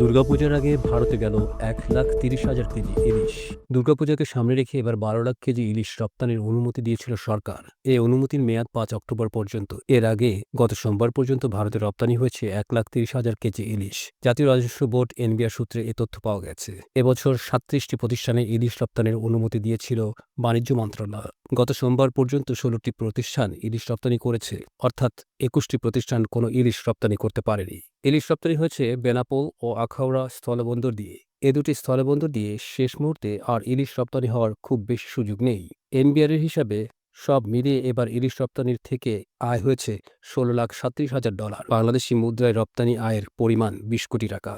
দুর্গাপূজার আগে ভারতে গেল এক লাখ তিরিশ হাজার কেজি ইলিশ। দুর্গাপূজাকে সামনে রেখে এবার বারো লাখ কেজি ইলিশ রপ্তানির অনুমতি দিয়েছিল সরকার। এই অনুমতির মেয়াদ পাঁচ অক্টোবর পর্যন্ত। এর আগে গত সোমবার পর্যন্ত ভারতে রপ্তানি হয়েছে এক লাখ তিরিশ হাজার কেজি ইলিশ। জাতীয় রাজস্ব বোর্ড, এনবিআর সূত্রে এ তথ্য পাওয়া গেছে। এবছর সাতত্রিশটি প্রতিষ্ঠানে ইলিশ রপ্তানির অনুমতি দিয়েছিল বাণিজ্য মন্ত্রণালয়। গত সোমবার পর্যন্ত ষোলোটি প্রতিষ্ঠান ইলিশ রপ্তানি করেছে। অর্থাৎ একুশটি প্রতিষ্ঠান কোনো ইলিশ রপ্তানি করতে পারেনি। ইলিশ রপ্তানি হয়েছে বেনাপোল ও আখাউড়া স্থলবন্দর দিয়ে। এ দুটি স্থলবন্দর দিয়ে শেষ মুহূর্তে আর ইলিশ রপ্তানি হওয়ার খুব বেশি সুযোগ নেই। এনবিআরের হিসাবে সব মিলিয়ে এবার ইলিশ রপ্তানির থেকে আয় হয়েছে ষোলো লাখ সাত্রিশ হাজার ডলার। বাংলাদেশি মুদ্রায় রপ্তানি আয়ের পরিমাণ বিশ কোটি টাকা।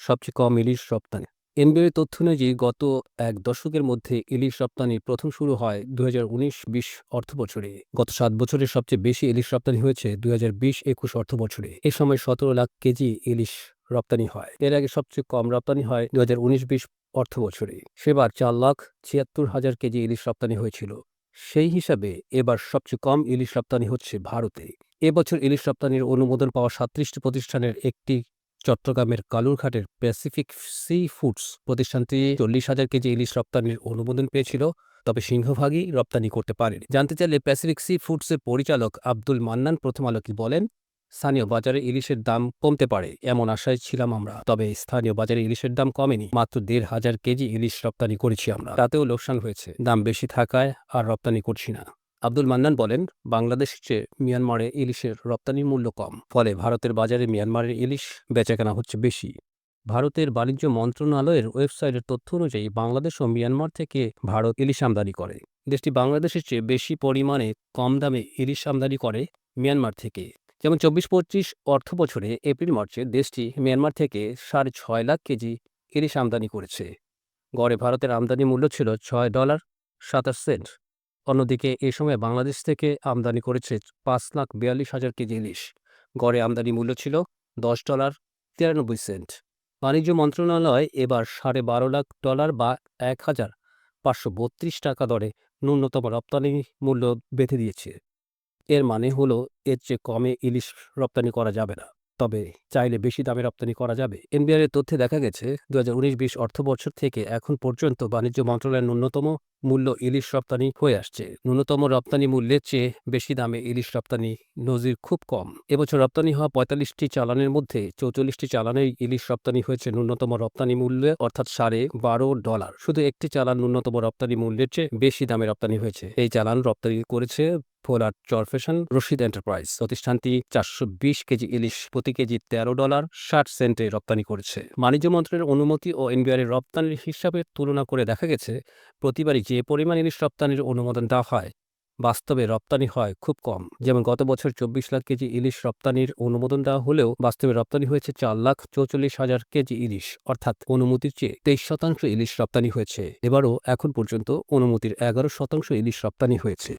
সবচেয়ে কম ইলিশ রপ্তানি এনবিআর তথ্য অনুযায়ী গত এক দশকের মধ্যে ইলিশ রপ্তানি প্রথম শুরু হয় দু হাজার উনিশ বিশ অর্থ বছরে গত সাত বছরে সবচেয়ে বেশি ইলিশ রপ্তানি হয়েছে দুই হাজার বিশ একুশ অর্থ বছরে এ সময় সতেরো লাখ কেজি ইলিশ রপ্তানি হয়। এর আগে সবচেয়ে কম রপ্তানি হয় দু হাজার উনিশ বিশ অর্থ বছরে সেবার চার লাখ ছিয়াত্তর হাজার কেজি ইলিশ রপ্তানি হয়েছিল। সেই হিসাবে এবার সবচেয়ে কম ইলিশ রপ্তানি হচ্ছে ভারতে। এবছর ইলিশ রপ্তানির অনুমোদন পাওয়া সাতত্রিশটি প্রতিষ্ঠানের একটি চট্টগ্রামের কালুরঘাটের প্যাসিফিক সি ফুডস প্রতিষ্ঠানটি চল্লিশ হাজার কেজি ইলিশ রপ্তানির অনুমোদন পেয়েছিল, তবে সিংহভাগই রপ্তানি করতে পারেনি। জানতে চাইলে প্যাসিফিক সি ফুডসের পরিচালক আব্দুল মান্নান প্রথম আলোকে বলেন, স্থানীয় বাজারে ইলিশের দাম কমতে পারে, এমন আশায় ছিলাম আমরা, তবে স্থানীয় বাজারে ইলিশের দাম কমেনি। মাত্র দেড় হাজার কেজি ইলিশ রপ্তানি করেছি আমরা। তাতেও লোকসান হয়েছে। দাম বেশি থাকায় আর রপ্তানি করছি না। আব্দুল মান্নান বলেন, বাংলাদেশ চেয়ে মিয়ানমারে ইলিশের রপ্তানির মূল্য কম। ফলে ভারতের বাজারে মিয়ানমারের ইলিশ বেচাকেনা হচ্ছে বেশি। ভারতের বাণিজ্য মন্ত্রণালয়ের ওয়েবসাইটের তথ্য অনুযায়ী বাংলাদেশ ও মিয়ানমার থেকে ভারত ইলিশ আমদানি করে। দেশটি বাংলাদেশের চেয়ে বেশি পরিমাণে কম দামে ইলিশ আমদানি করে মিয়ানমার থেকে। যেমন চব্বিশ পঁচিশ অর্থ বছরে এপ্রিল, মার্চে দেশটি মিয়ানমার থেকে সাড়ে ছয় লাখ কেজি ইলিশ আমদানি করেছে। গড়ে ভারতের আমদানি মূল্য ছিল ছয় ডলার সাতাশ সেন্ট। অন্যদিকে, এ সময় বাংলাদেশ থেকে আমদানি করেছে পাঁচ লাখ বিয়াল্লিশ হাজার কেজি ইলিশ। গড়ে আমদানি মূল্য ছিল দশ ডলার তিরানব্বই সেন্ট। বাণিজ্য মন্ত্রণালয় এবার সাড়ে বারো লাখ ডলার বা এক হাজার পাঁচশো বত্রিশ টাকা দরে ন্যূনতম রপ্তানি মূল্য বেঁধে দিয়েছে। এর মানে হলো, এর চেয়ে কমে ইলিশ রপ্তানি করা যাবে না। তবে চাইলে বেশি দামে রপ্তানি করা যাবে। এনবিআর এর তথ্যে দেখা গেছে দু হাজার উনিশ বিশ অর্থ বছর থেকে এখন পর্যন্ত বাণিজ্য মন্ত্রণালয়ের ন্যূনতম মূল্য ইলিশ রপ্তানি হয়ে আসছে। ন্যূনতম রপ্তানি মূল্যের চেয়ে বেশি দামে ইলিশ রপ্তানি নজির খুব কম। এবছর রপ্তানি হওয়া পঁয়তাল্লিশটি চালানের মধ্যে চৌচল্লিশটি চালানেই ইলিশ রপ্তানি হয়েছে ন্যূনতম রপ্তানি মূল্যে, অর্থাৎ সাড়ে বারো ডলার। শুধু একটি চালান ন্যূনতম রপ্তানি মূল্যের চেয়ে বেশি দামে রপ্তানি হয়েছে। এই চালান রপ্তানি করেছে ফোলার চরফেশন রশিদ এন্টারপ্রাইজ প্রতিষ্ঠানটি চারশো বিশ কেজি ইলিশ, প্রতি কেজি তেরো ডলার, ষাট সেন্টে রপ্তানি করেছে। বাণিজ্য মন্ত্রের অনুমতি ও এনবিআর এর রপ্তানির হিসাবে তুলনা করে দেখা গেছে, প্রতিবারই যে পরিমাণ ইলিশ রপ্তানির অনুমোদন দেওয়া হয়, বাস্তবে রপ্তানি হয় খুব কম। যেমন গত বছর চব্বিশ লাখ কেজি ইলিশ রপ্তানির অনুমোদন দেওয়া হলেও বাস্তবে রপ্তানি হয়েছে চার লাখ চৌচল্লিশ হাজার কেজি ইলিশ, অর্থাৎ অনুমতির চেয়ে তেইশ শতাংশ ইলিশ রপ্তানি হয়েছে। এবারও এখন পর্যন্ত অনুমতির এগারো শতাংশ ইলিশ রপ্তানি হয়েছে।